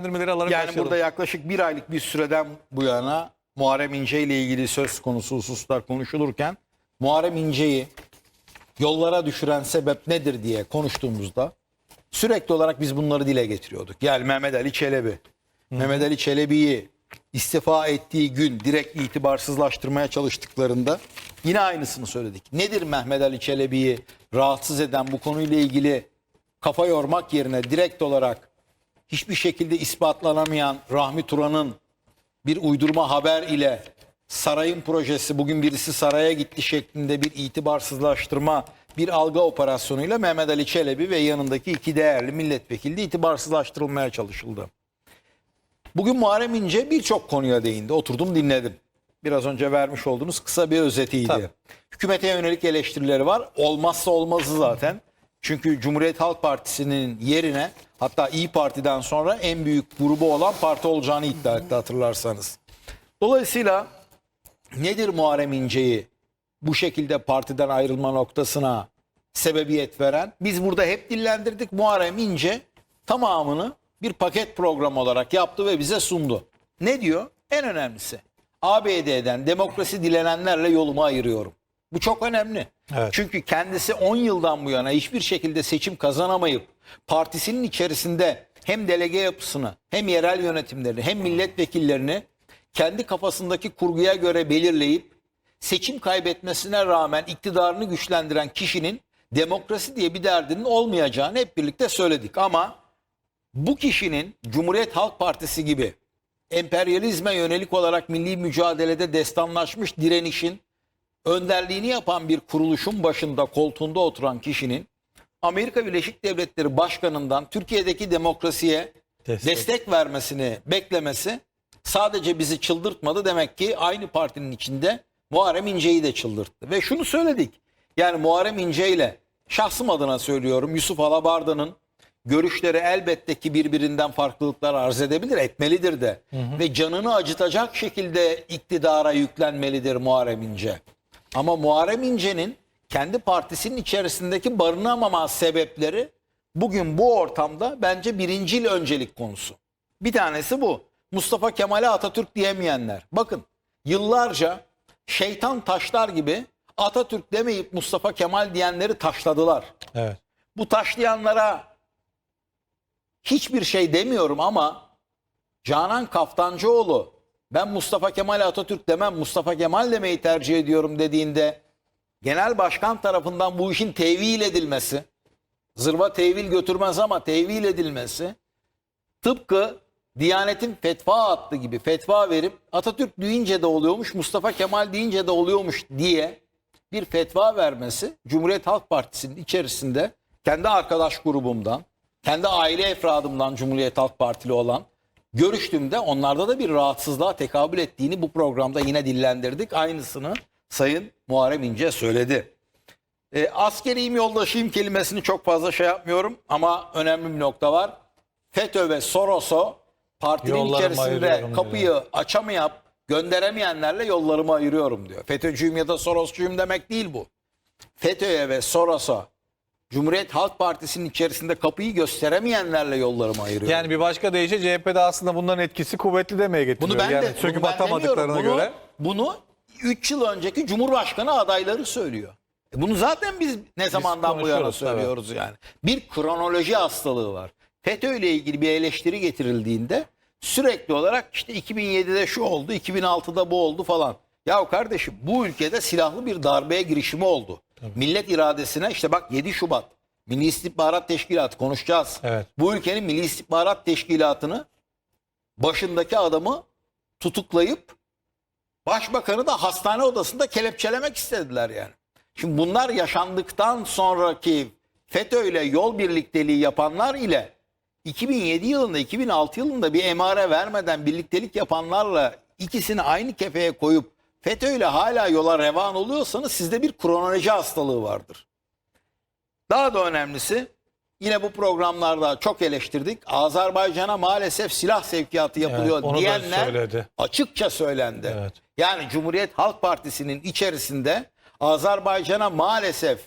değerlendirmeleri alarak Yani başlayalım. burada yaklaşık bir aylık bir süreden bu yana Muharrem İnce ile ilgili söz konusu hususlar konuşulurken Muharrem İnce'yi yollara düşüren sebep nedir diye konuştuğumuzda sürekli olarak biz bunları dile getiriyorduk. Yani Mehmet Ali Çelebi. Mehmet Ali Çelebi'yi istifa ettiği gün direkt itibarsızlaştırmaya çalıştıklarında yine aynısını söyledik. Nedir Mehmet Ali Çelebi'yi rahatsız eden bu konuyla ilgili kafa yormak yerine direkt olarak hiçbir şekilde ispatlanamayan Rahmi Turan'ın bir uydurma haber ile sarayın projesi bugün birisi saraya gitti şeklinde bir itibarsızlaştırma bir algı operasyonuyla Mehmet Ali Çelebi ve yanındaki iki değerli milletvekili de itibarsızlaştırılmaya çalışıldı. Bugün Muharrem İnce birçok konuya değindi. Oturdum dinledim. Biraz önce vermiş olduğunuz kısa bir özetiydi. Tabii. Hükümete yönelik eleştirileri var. Olmazsa olmazı zaten. Çünkü Cumhuriyet Halk Partisi'nin yerine hatta İyi Parti'den sonra en büyük grubu olan parti olacağını iddia etti hatırlarsanız. Dolayısıyla nedir Muharrem İnce'yi bu şekilde partiden ayrılma noktasına sebebiyet veren? Biz burada hep dillendirdik. Muharrem İnce tamamını bir paket program olarak yaptı ve bize sundu. Ne diyor? En önemlisi ABD'den demokrasi dilenenlerle yolumu ayırıyorum. Bu çok önemli. Evet. Çünkü kendisi 10 yıldan bu yana hiçbir şekilde seçim kazanamayıp partisinin içerisinde hem delege yapısını hem yerel yönetimlerini hem milletvekillerini kendi kafasındaki kurguya göre belirleyip seçim kaybetmesine rağmen iktidarını güçlendiren kişinin demokrasi diye bir derdinin olmayacağını hep birlikte söyledik. Ama bu kişinin Cumhuriyet Halk Partisi gibi emperyalizme yönelik olarak milli mücadelede destanlaşmış direnişin önderliğini yapan bir kuruluşun başında koltuğunda oturan kişinin Amerika Birleşik Devletleri Başkanı'ndan Türkiye'deki demokrasiye Destek. destek, vermesini beklemesi sadece bizi çıldırtmadı. Demek ki aynı partinin içinde Muharrem İnce'yi de çıldırttı. Ve şunu söyledik. Yani Muharrem İnce ile şahsım adına söylüyorum Yusuf Alabarda'nın görüşleri elbette ki birbirinden farklılıklar arz edebilir, etmelidir de. Ve canını acıtacak şekilde iktidara yüklenmelidir Muharrem İnce. Ama Muharrem İnce'nin kendi partisinin içerisindeki barınamama sebepleri bugün bu ortamda bence birincil öncelik konusu. Bir tanesi bu. Mustafa Kemal'e Atatürk diyemeyenler. Bakın yıllarca şeytan taşlar gibi Atatürk demeyip Mustafa Kemal diyenleri taşladılar. Evet. Bu taşlayanlara hiçbir şey demiyorum ama Canan Kaftancıoğlu ben Mustafa Kemal Atatürk demem Mustafa Kemal demeyi tercih ediyorum dediğinde genel başkan tarafından bu işin tevil edilmesi zırva tevil götürmez ama tevil edilmesi tıpkı Diyanet'in fetva attı gibi fetva verip Atatürk deyince de oluyormuş Mustafa Kemal deyince de oluyormuş diye bir fetva vermesi Cumhuriyet Halk Partisi'nin içerisinde kendi arkadaş grubumdan, kendi aile efradımdan Cumhuriyet Halk Partili olan görüştüğümde onlarda da bir rahatsızlığa tekabül ettiğini bu programda yine dillendirdik. Aynısını Sayın Muharrem İnce söyledi. E, askeriyim yoldaşıyım kelimesini çok fazla şey yapmıyorum ama önemli bir nokta var. FETÖ ve Soros'u partinin Yollarımı içerisinde kapıyı diyor. açamayıp gönderemeyenlerle yollarımı ayırıyorum diyor. FETÖ'cüyüm ya da Sorosçuyum demek değil bu. FETÖ'ye ve Soros'a Cumhuriyet Halk Partisi'nin içerisinde kapıyı gösteremeyenlerle yollarımı ayırıyorum. Yani bir başka deyişle CHP'de aslında bunların etkisi kuvvetli demeye getiriyor. Bunu ben yani de söküp bunu ben atamadıklarına demiyorum. göre. Bunu, bunu 3 yıl önceki Cumhurbaşkanı adayları söylüyor. E Bunu zaten biz ne zamandan bu yana konuşuyoruz, söylüyoruz yani. Bir kronoloji hastalığı var. FETÖ ile ilgili bir eleştiri getirildiğinde sürekli olarak işte 2007'de şu oldu, 2006'da bu oldu falan. Ya kardeşim bu ülkede silahlı bir darbeye girişimi oldu. Millet iradesine işte bak 7 Şubat Milli İstihbarat Teşkilatı konuşacağız. Evet. Bu ülkenin Milli İstihbarat Teşkilatı'nı başındaki adamı tutuklayıp başbakanı da hastane odasında kelepçelemek istediler yani. Şimdi bunlar yaşandıktan sonraki FETÖ ile yol birlikteliği yapanlar ile 2007 yılında 2006 yılında bir emare vermeden birliktelik yapanlarla ikisini aynı kefeye koyup FETÖ ile hala yola revan oluyorsanız sizde bir kronoloji hastalığı vardır. Daha da önemlisi yine bu programlarda çok eleştirdik. Azerbaycan'a maalesef silah sevkiyatı yapılıyor Evet, diyenler söyledi. açıkça söylendi. Evet. Yani Cumhuriyet Halk Partisi'nin içerisinde Azerbaycan'a maalesef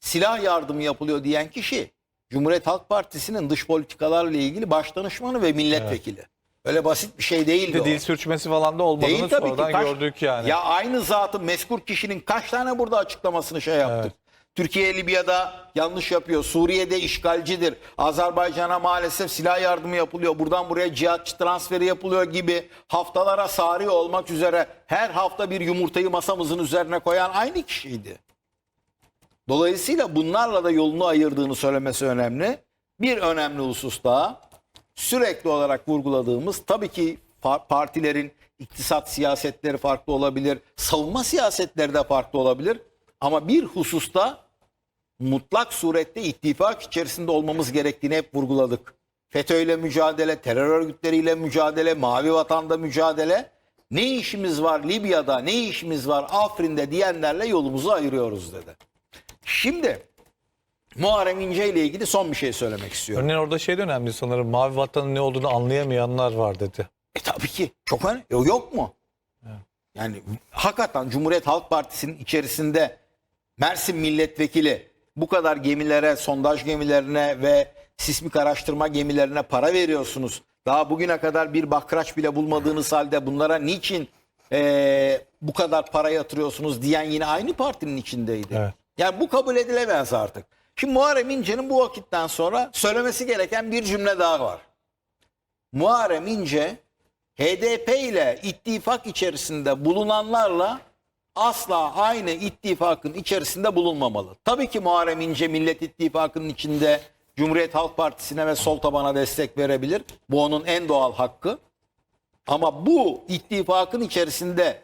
silah yardımı yapılıyor diyen kişi Cumhuriyet Halk Partisi'nin dış politikalarla ilgili baş danışmanı ve milletvekili. Öyle basit bir şey değildi de o. dil sürçmesi falan da olmadığını Değil tabii ki. sonradan Kaç- gördük yani. Ya aynı zatı meskur kişinin kaç tane burada açıklamasını şey yaptık. Türkiye Libya'da yanlış yapıyor. Suriye'de işgalcidir. Azerbaycan'a maalesef silah yardımı yapılıyor. Buradan buraya cihatçı transferi yapılıyor gibi haftalara sari olmak üzere her hafta bir yumurtayı masamızın üzerine koyan aynı kişiydi. Dolayısıyla bunlarla da yolunu ayırdığını söylemesi önemli. Bir önemli husus daha sürekli olarak vurguladığımız tabii ki partilerin iktisat siyasetleri farklı olabilir, savunma siyasetleri de farklı olabilir. Ama bir hususta mutlak surette ittifak içerisinde olmamız gerektiğini hep vurguladık. FETÖ'yle mücadele, terör örgütleriyle mücadele, mavi vatanda mücadele. Ne işimiz var Libya'da, ne işimiz var Afrin'de diyenlerle yolumuzu ayırıyoruz dedi. Şimdi Muharrem İnce ile ilgili son bir şey söylemek istiyorum. Örneğin orada şey de önemli sanırım. Mavi vatanın ne olduğunu anlayamayanlar var dedi. E tabii ki. Çok önemli. E, yok mu? Yani hakikaten Cumhuriyet Halk Partisi'nin içerisinde Mersin milletvekili bu kadar gemilere, sondaj gemilerine ve sismik araştırma gemilerine para veriyorsunuz. Daha bugüne kadar bir bakraç bile bulmadığınız halde bunlara niçin e, bu kadar para yatırıyorsunuz diyen yine aynı partinin içindeydi. Evet. Yani bu kabul edilemez artık. Şimdi Muharrem İnce'nin bu vakitten sonra söylemesi gereken bir cümle daha var. Muharrem İnce HDP ile ittifak içerisinde bulunanlarla asla aynı ittifakın içerisinde bulunmamalı. Tabii ki Muharrem İnce Millet İttifakı'nın içinde Cumhuriyet Halk Partisi'ne ve sol tabana destek verebilir. Bu onun en doğal hakkı. Ama bu ittifakın içerisinde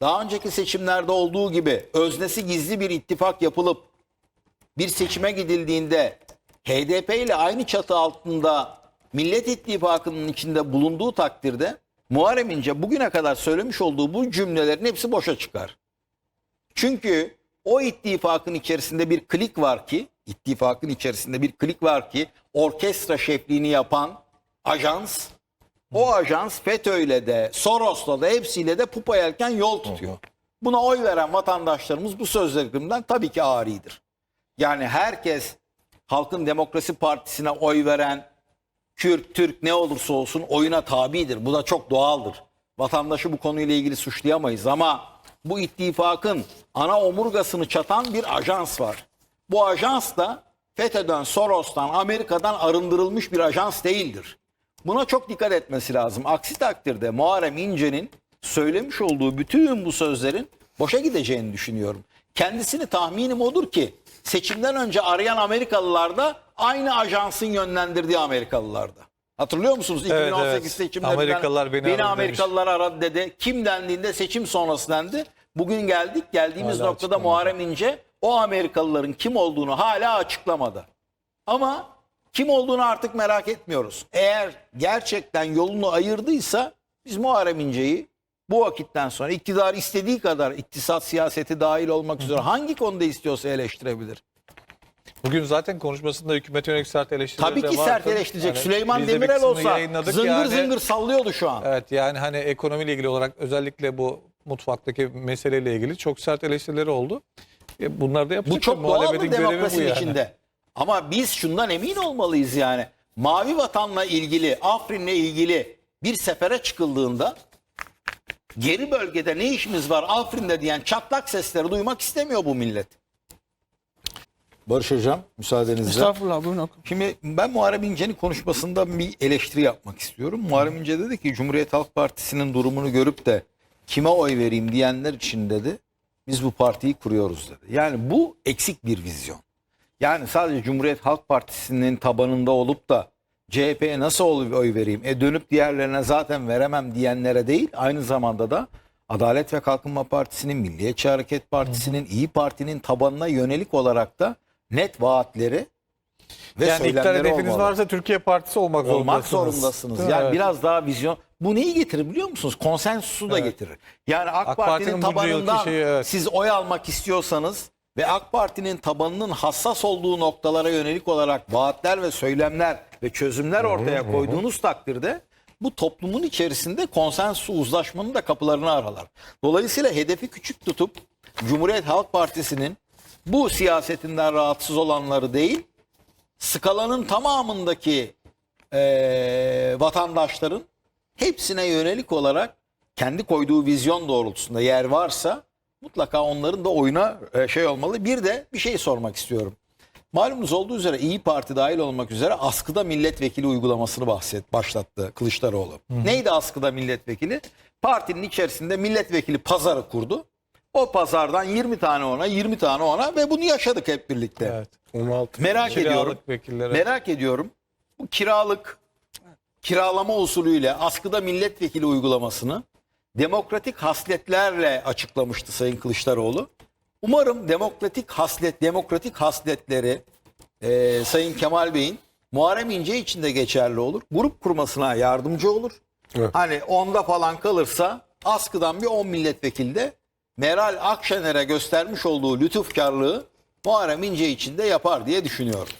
daha önceki seçimlerde olduğu gibi öznesi gizli bir ittifak yapılıp bir seçime gidildiğinde HDP ile aynı çatı altında Millet İttifakı'nın içinde bulunduğu takdirde Muharrem İnce bugüne kadar söylemiş olduğu bu cümlelerin hepsi boşa çıkar. Çünkü o ittifakın içerisinde bir klik var ki, ittifakın içerisinde bir klik var ki orkestra şefliğini yapan ajans, o ajans FETÖ'yle de Soros'la da hepsiyle de pupa yelken yol tutuyor. Buna oy veren vatandaşlarımız bu sözlerimden tabii ki aridir. Yani herkes Halkın Demokrasi Partisi'ne oy veren Kürt, Türk ne olursa olsun oyuna tabidir. Bu da çok doğaldır. Vatandaşı bu konuyla ilgili suçlayamayız ama bu ittifakın ana omurgasını çatan bir ajans var. Bu ajans da FETÖ'den, Soros'tan, Amerika'dan arındırılmış bir ajans değildir. Buna çok dikkat etmesi lazım. Aksi takdirde Muharrem İnce'nin söylemiş olduğu bütün bu sözlerin boşa gideceğini düşünüyorum. Kendisini tahminim odur ki seçimden önce arayan Amerikalılar da aynı ajansın yönlendirdiği Amerikalılarda. Hatırlıyor musunuz? 2018 evet. seçimlerinden Amerikalılar beni demiş. Amerikalılar aradı dedi. Kim dendiğinde seçim sonrası dendi. Bugün geldik. Geldiğimiz Hala noktada. Muharrem İnce o Amerikalıların kim olduğunu hala açıklamadı. Ama kim olduğunu artık merak etmiyoruz. Eğer gerçekten yolunu ayırdıysa biz Muharrem İnce'yi bu vakitten sonra iktidar istediği kadar iktisat siyaseti dahil olmak üzere hangi konuda istiyorsa eleştirebilir. Bugün zaten konuşmasında hükümete yönelik sert eleştirileri Tabii de ki vardı. sert eleştirecek. Yani Süleyman biz de bir Demirel kısmını olsa yayınladık zıngır yani. zıngır sallıyordu şu an. Evet yani hani ekonomiyle ilgili olarak özellikle bu mutfaktaki meseleyle ilgili çok sert eleştirileri oldu. E, bunlar da yapacak. Bu çok doğal Muhalefetin bir görevi bu yani. içinde. Ama biz şundan emin olmalıyız yani. Mavi vatanla ilgili, Afrin'le ilgili bir sefere çıkıldığında geri bölgede ne işimiz var Afrin'de diyen çatlak sesleri duymak istemiyor bu millet. Barış Hocam müsaadenizle. Estağfurullah buyurun okuyun. Şimdi ben Muharrem İnce'nin konuşmasında bir eleştiri yapmak istiyorum. Muharrem İnce dedi ki Cumhuriyet Halk Partisi'nin durumunu görüp de kime oy vereyim diyenler için dedi biz bu partiyi kuruyoruz dedi. Yani bu eksik bir vizyon. Yani sadece Cumhuriyet Halk Partisi'nin tabanında olup da CHP'ye nasıl oy vereyim? E dönüp diğerlerine zaten veremem diyenlere değil aynı zamanda da Adalet ve Kalkınma Partisi'nin, Milliyetçi Hareket Partisi'nin, İyi Parti'nin tabanına yönelik olarak da net vaatleri ve Yani iktidar hedefiniz olmalı. varsa Türkiye Partisi olmak zorundasınız. Olmak zorundasınız. Değil? Yani Evet. biraz daha vizyon. Bu neyi getirir biliyor musunuz? Konsensusu da Evet. getirir. Yani AK, AK Parti'nin, yılki tabanından şeyi, evet. siz oy almak istiyorsanız ve AK Parti'nin tabanının hassas olduğu noktalara yönelik olarak vaatler ve söylemler ve çözümler ortaya koyduğunuz takdirde bu toplumun içerisinde konsensus uzlaşmanın da kapılarını aralar. Dolayısıyla hedefi küçük tutup Cumhuriyet Halk Partisi'nin bu siyasetinden rahatsız olanları değil, skalanın tamamındaki eee, vatandaşların hepsine yönelik olarak kendi koyduğu vizyon doğrultusunda yer varsa mutlaka onların da oyuna e, şey olmalı. Bir de bir şey sormak istiyorum. Malumunuz olduğu üzere İyi Parti dahil olmak üzere askıda milletvekili uygulamasını bahset, başlattı Kılıçdaroğlu. Neydi askıda milletvekili? Partinin içerisinde milletvekili pazarı kurdu. O pazardan 20 tane ona, 20 tane ona ve bunu yaşadık hep birlikte. Evet. 16. Merak ediyorum. vekillere. Merak ediyorum. Bu kiralık kiralama usulüyle askıda milletvekili uygulamasını demokratik hasletlerle açıklamıştı Sayın Kılıçdaroğlu. Umarım demokratik haslet, demokratik hasletleri e, Sayın Kemal Bey'in Muharrem İnce için de geçerli olur. Grup kurmasına yardımcı olur. Evet. Hani onda falan kalırsa askıdan bir 10 milletvekili de Meral Akşener'e göstermiş olduğu lütufkarlığı Muharrem İnce için de yapar diye düşünüyorum.